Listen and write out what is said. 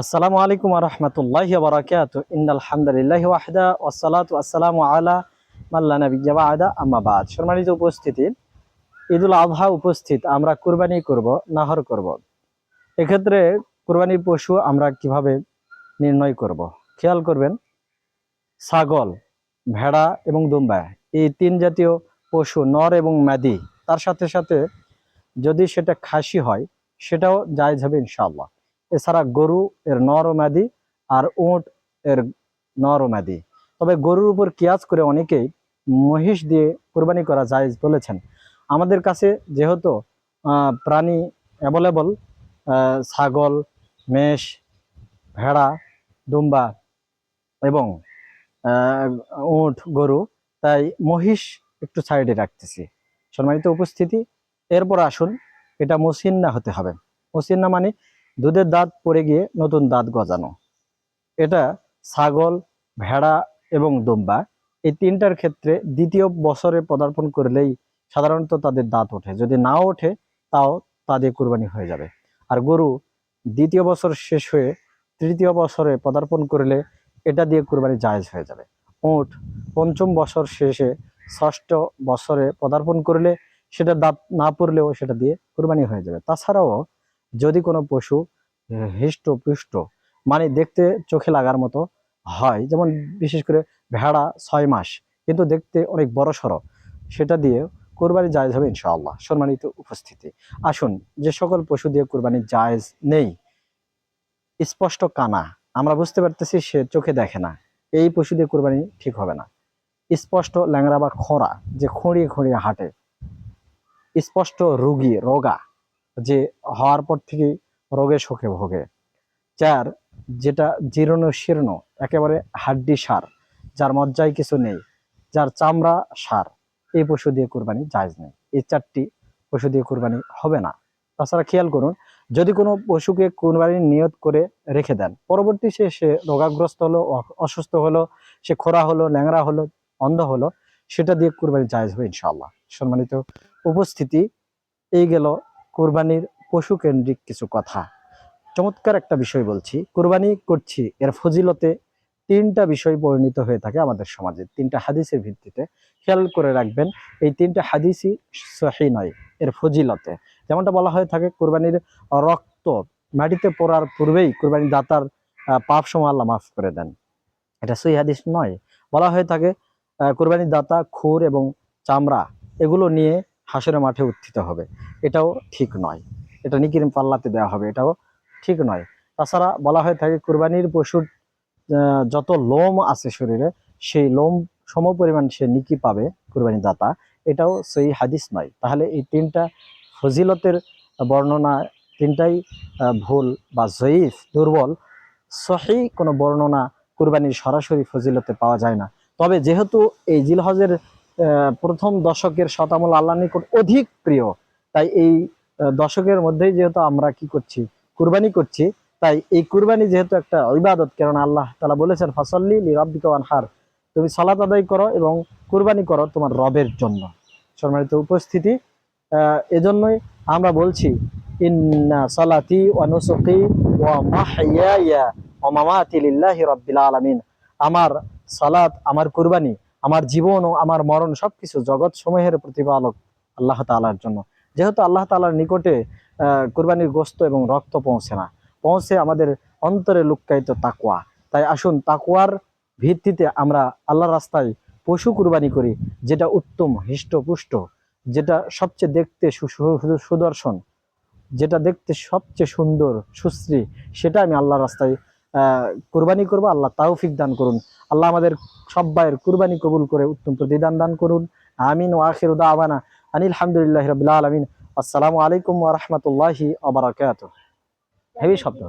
আসসালামু আলাইকুম রহমতুল্লাহ বারাকাত ইন্নাল হামদুলিল্লাহ ওয়াহদা ওয়াসসালাতু আসসালামু আলা মাল্লা নবিয়্যা বাদা। আম্মা বাদ। সম্মানিত উপস্থিতি, ঈদুল আবহা উপস্থিত, আমরা কুরবানি করব, নাহর করব। এক্ষেত্রে কুরবানির পশু আমরা কীভাবে নির্ণয় করব? খেয়াল করবেন, ছাগল, ভেড়া এবং দুম্বা, এই তিন জাতীয় পশু, নর এবং ম্যাদি তার সাথে সাথে যদি সেটা খাসি হয়, সেটাও জায়জ হবে ইনশাআল্লাহ। এছাড়া গরু এর নর ও ম্যাদি আর উট এর নর ও ম্যাদি তবে গরুর উপর কিয়াজ করে অনেকেই মহিষ দিয়ে কোরবানি করা জায়েজ বলেছেন। আমাদের কাছে যেহেতু প্রাণী অ্যাভেলেবল ছাগল, মেষ, ভেড়া, দুম্বা এবং উট, গরু, তাই মহিষ একটু সাইডে রাখতেছি। সম্মানিত উপস্থিতি, এরপর আসুন, এটা মসিন্না হতে হবে। মসিন্না মানে দুধের দাঁত পড়ে গিয়ে নতুন দাঁত গজানো। এটা ছাগল, ভেড়া এবং দুম্বা এই তিনটার ক্ষেত্রে দ্বিতীয় বছরে পদার্পণ করলেই সাধারণত তাদের দাঁত ওঠে। যদি না ওঠে, তাও তাদের কুরবানি হয়ে যাবে। আর গরু দ্বিতীয় বছর শেষ হয়ে তৃতীয় বছরে পদার্পণ করলে এটা দিয়ে কুরবানি জায়েজ হয়ে যাবে। উট পঞ্চম বছর শেষে ষষ্ঠ বছরে পদার্পণ করলে সেটা দাঁত না পড়লেও সেটা দিয়ে কুরবানি হয়ে যাবে। তাছাড়াও যদি কোনো পশু হৃষ্ট পুষ্ট মানে দেখতে চোখে লাগার মতো হয়, যেমন বিশেষ করে ভেড়া ছয় মাস, কিন্তু দেখতে অনেক বড় সড়ো, সেটা দিয়ে কোরবানি জায়জ হবে ইনশাআল্লাহ। সম্মানিত উপস্থিতি, আসুন, যে সকল পশু দিয়ে কোরবানি জায়জ নেই, স্পষ্ট কানা, আমরা বুঝতে পারতেছি সে চোখে দেখে না, এই পশু দিয়ে কোরবানি ঠিক হবে না। স্পষ্ট ল্যাংরা বা খরা যে খড়িয়ে খড়িয়ে হাঁটে, স্পষ্ট রুগী, রোগা যে হওয়ার পর থেকে রোগে শোকে ভোগে। চার, যেটা জীর্ণ শীর্ণ, একেবারে হাড্ডি সার, যার মজ্জায় কিছু নেই, যার চামড়া সার, এই পশু দিয়ে কোরবানি জায়জ নেই। এই চারটি পশু দিয়ে কোরবানি হবে না। তাছাড়া খেয়াল করুন, যদি কোনো পশুকে কোরবানির নিয়ত করে রেখে দেন, পরবর্তী সে সে রোগাগ্রস্ত হলো অসুস্থ হলো, সে খোরা হলো, ল্যাংড়া হলো, অন্ধ হলো, সেটা দিয়ে কোরবানি জায়জ হবে ইনশাল্লাহ সম্মানিত উপস্থিতি, এই গেল কোরবানির পশু কেন্দ্রিক কিছু কথা। চমৎকার একটা বিষয় বলছি, কোরবানি করছি, এর ফজিলতে তিনটা বিষয় পরিণত হয়ে থাকে আমাদের সমাজে। তিনটা হাদিসের ভিত্তিতে খেয়াল করে রাখবেন, এই তিনটা হাদিসই সহি নয়, এর ফজিলতে। যেমনটা বলা হয়ে থাকে, কোরবানির রক্ত মাটিতে পড়ার পূর্বেই কোরবানির দাতার পাপ সময় আল্লাহ মাফ করে দেন। এটা সহি হাদিস নয়। বলা হয়ে থাকে কোরবানির দাতা খুর এবং চামড়া, এগুলো নিয়ে হাসরের মাঠে উত্থিত হবে। এটাও ঠিক নয়। এটা নিকির পাল্লাতে দেওয়া হবে, এটাও ঠিক নয়। তাছাড়া বলা হয়ে থাকে, কুরবানির পশুর যত লোম আছে শরীরে, সেই লোম সম পরিমাণ সে নিকি পাবে কুরবানি দাতা এটাও সেই হাদিস নয়। তাহলে এই তিনটা ফজিলতের বর্ণনা, তিনটাই ভুল বা জয়ীফ, দুর্বল, সহি কোনো বর্ণনা কুরবানির সরাসরি ফজিলতে পাওয়া যায় না। তবে যেহেতু এই জিলহজের প্রথম দশকের শতামল আল্লাহ নিকট অধিক প্রিয়। তাই এই দশকের মধ্যেই যেহেতু আমরা কি করছি, কুরবানি করছি, তাই এই কুরবানি যেহেতু একটা ইবাদত, কেননা আল্লাহ তালা বলেছেন, ফসল্লি লি রব্বিকা ওয়ানহার। তুমি সালাত আদায় করো এবং কুরবানি করো তোমার রবের জন্য। সম্মানিত উপস্থিতি এজন্যই আমরা বলছি, ইন্না সালাতি ওয়া ওয়া রাব্বিল আলামিন। আমার সালাত, আমার কুরবানি আমার জীবন ও আমার মরণ সবকিছু জগৎ সমূহের প্রতিপালক আল্লাহ তাআলার জন্য। যেহেতু আল্লাহ তালার নিকটে কুরবানির গোস্ত এবং রক্ত পৌঁছে না, পৌঁছে আমাদের অন্তরে লুক্কায়িত তাকুয়া তাই আসুন তাকুয়ার ভিত্তিতে আমরা আল্লাহ রাস্তায় পশু কুরবানি করি, যেটা উত্তম, হৃষ্টপুষ্ট, যেটা সবচেয়ে দেখতে সুদর্শন, যেটা দেখতে সবচেয়ে সুন্দর, সুশ্রী, সেটা আমি আল্লাহ রাস্তায় কুরবানি করব, আল্লাহ তাওফিক দান করুন। আল্লাহ আমাদের সব্বাইয়ের কুরবানি কবুল করে উত্তম প্রতিদান দান করুন। আমিন ও আখির আবানা আনিল আলহামদুলিল্লাহ রবিল আলমিন। আসসালামু আলাইকুম ওরহমতুল্লাহি আবরাকাত হেভি শব্দ।